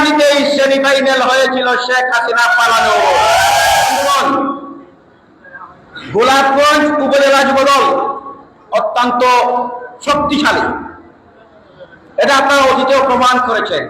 মাটিতেই সেমিফাইনাল হয়েছিল শেখ হাসিনা পালানো। গোলাপগঞ্জ উপজেলা যুবদল অত্যন্ত শক্তিশালী। এটা আপনারা অতীতেও প্রমাণ করেছেন।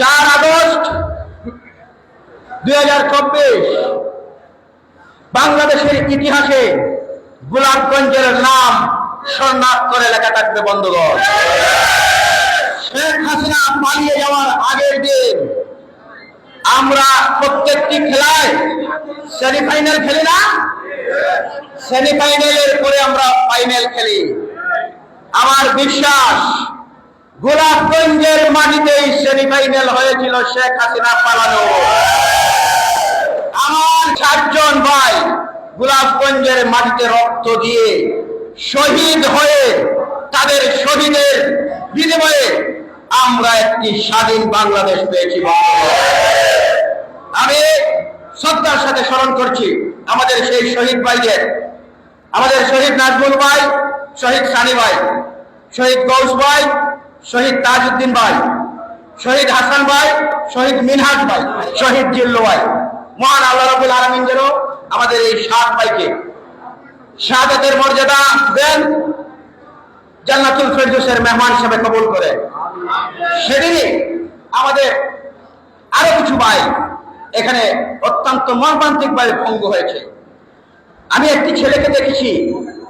চার আগস্ট দুই বাংলাদেশের ইতিহাসে গোলাপগঞ্জের নাম স্বর্ণাক্ষরে লেখা থাকবে বন্ধুগণ। শেখ হাসিনা পালিয়ে যাওয়ার আগের দিন আমরা প্রত্যেকটি খেলায় সেমিফাইনাল খেলি না? সেমিফাইনালের পরে আমরা ফাইনাল খেলি। আমার বিশ্বাস, গোলাপগঞ্জের মাটিতেই সেমিফাইনাল হয়েছিল শেখ হাসিনা পালানো। আমার চারজন ভাই গোলাপগঞ্জের মাটিতে রক্ত দিয়ে শহীদ হয়ে তাদের শহীদের বিনিময়ে আমরা একটি স্বাধীন বাংলাদেশ পেয়েছি আমি শ্রদ্ধার সাথে স্মরণ করছি আমাদের সেই শহীদ ভাইদের, আমাদের শহীদ নাজমুল ভাই, শহীদ সানি ভাই, শহীদ গৌস ভাই, শহীদ তাজউদ্দিন ভাই, শহীদ হাসান ভাই, শহীদ মিনহাজ ভাই, শহীদ জিল্লু ভাই। মহান আল্লাহ রবুল আলমিন যেন আমাদের এই সাত ভাইকে শাহাদাতের মর্যাদা দেন, জান্নাতুল ফেরদৌসের মেহমান হিসেবে কবুল করে। সেদিনই আমাদের আরও কিছু ভাই এখানে অত্যন্ত মর্মান্তিক ভাবে ভঙ্গ হয়েছে। আমি একটি ছেলেকে দেখেছি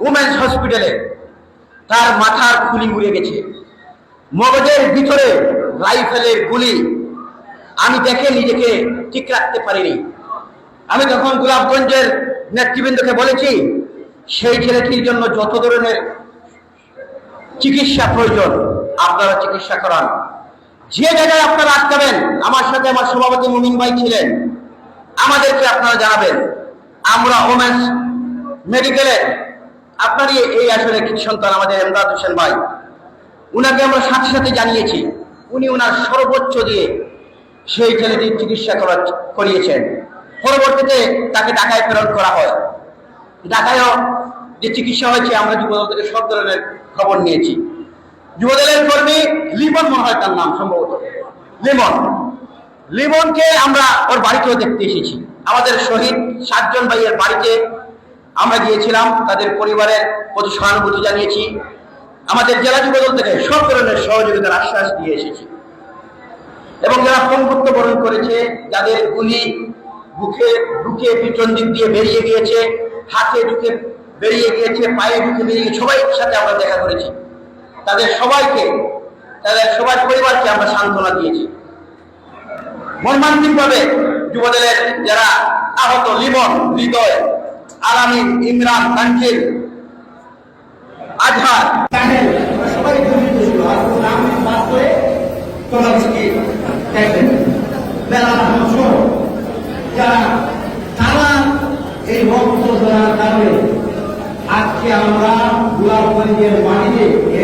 উমেন্স হসপিটালে তার মাথার খুলি উড়ে গেছে। মগজের ভিতরে রাইফেলের গুলি। আমি দেখে নিজেকে ঠিক রাখতে পারিনি। আমি তখন গোলাপগঞ্জের নেতৃবৃন্দকে বলেছি, সেই ছেলেটির জন্য যত ধরনের চিকিৎসা প্রয়োজন আপনারা চিকিৎসা করান। যে জায়গায় আপনারা আটকাবেন, আমার সাথে আমার সভাপতি মুমিন ভাই ছিলেন, আমাদেরকে আপনারা জানাবেন। আমরা ওমেন্স মেডিকেলে, আপনারই এই আসলে কি সন্তান আমাদের এমদাদ হোসেন ভাই। উনাকে আমরা সাথে সাথে জানিয়েছি, উনি ওনার সর্বোচ্চ দিয়ে সেই ছেলেটির চিকিৎসা করা করিয়েছেন। পরবর্তীতে তাকে ঢাকায় প্রেরণ করা হয়। ঢাকায়ও যে চিকিৎসা হয়েছে, আমরা যুবদল থেকে সব ধরনের খবর নিয়েছি। যুবদলের কর্মী লিমন মনে হয় তার নাম সম্ভবত। লিমন। লিমনকে আমরা ওর বাড়িতেও দেখতে এসেছি। আমাদের শহীদ সাতজন ভাইয়ের বাড়িতে আমরা গিয়েছিলাম, তাদের পরিবারের প্রতি সহানুভূতি জানিয়েছি। আমাদের জেলা যুবদল থেকে সব ধরনের সহযোগিতার আশ্বাস দিয়ে এসেছি। এবং যারা পঙ্গুত্ব বরণ করেছে, যাদের গুলি বুকে বুকে পিছন দিক দিয়ে বেরিয়ে গিয়েছে, হাতে ঢুকে বেরিয়ে গিয়েছে, পায়ে ঢুকে বেরিয়ে সবাই সাথে আমরা দেখা করেছি। তাদের সবাইকে, তাদের সবার পরিবারকে আমরা সান্ত্বনা দিয়েছি। মর্মান্তিক ভাবে যুবদলের যারা আহত লিমন, হৃদয়, আলামিন, ইমরান তানকির আজহার, এই ধরার কারণে আজকে আমরা গোলাপগঞ্জের মাটিতে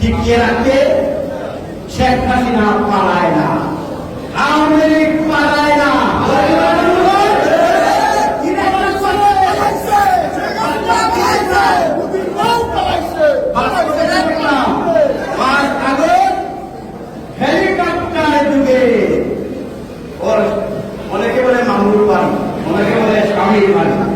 টিকিয়ে রাখতে শেখ হাসিনা পালায় না। আওয়ামী পালায় না। অনেকে বলে মামুর বাড়ি, অনেকে বলে স্বামীর বাড়ি।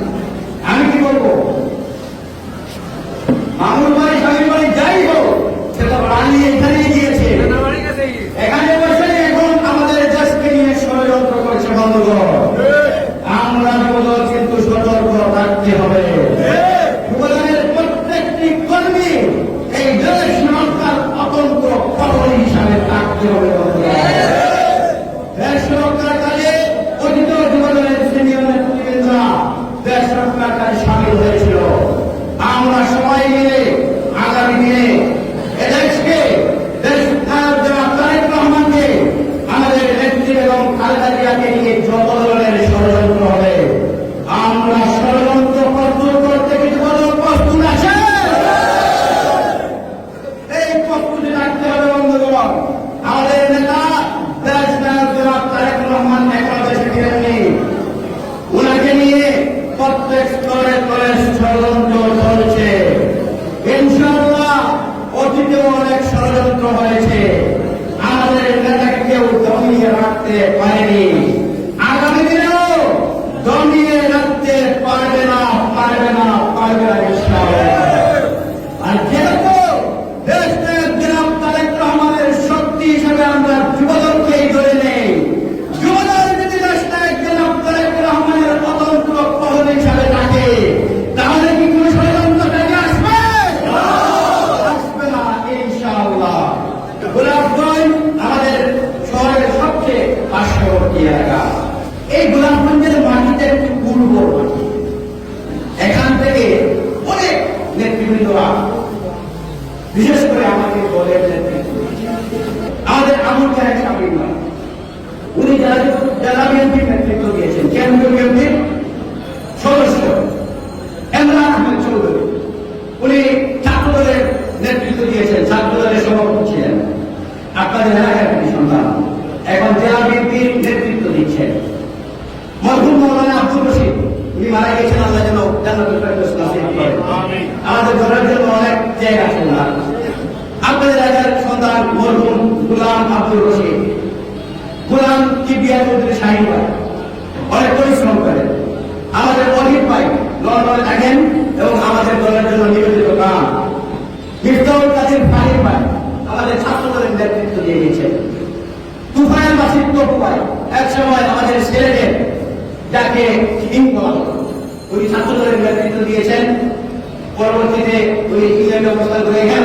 নেতৃবৃন্দরা বিশেষ করে আমাদের দলের আমাদের আমল সাহেব সামিল নয় উনি জেলা বিএনপির নেতৃত্ব দিয়েছেন, কেন্দ্রীয় বিএনপি সদস্য, এমরান আহমেদ চৌধুরী। উনি ছাত্র দলের নেতৃত্ব দিয়েছেন ছাত্র দলের সভাপতি ছিলেন। আপনাদের এলাকার সন্তান। এখন জেলা বিএনপির নেতৃত্ব দিচ্ছেন ধরার জন্য অনেক জায়গা ছিল না রাজার সন্তান মরহুম গুলাম আব্দুল রশিদ গুলাম কিবিয়া চৌধুরী শাহিন অনেক পরিশ্রম করেন আমাদের অনিল ভাই লন্ডন থাকেন এবং আমাদের দলের জন্য নিবেদিত কাম মির্জাউল কাদের ফাহিম ভাই আমাদের ছাত্র নেতৃত্ব দিয়ে গেছেন তুফায়ল বাসির তপু ভাই এক সময় আমাদের ছেলেদের যাকে হিম বলা উনি ছাত্র নেতৃত্ব দিয়েছেন পরবর্তীতে ওই ইংল্যান্ডে অবস্থান হয়ে গেল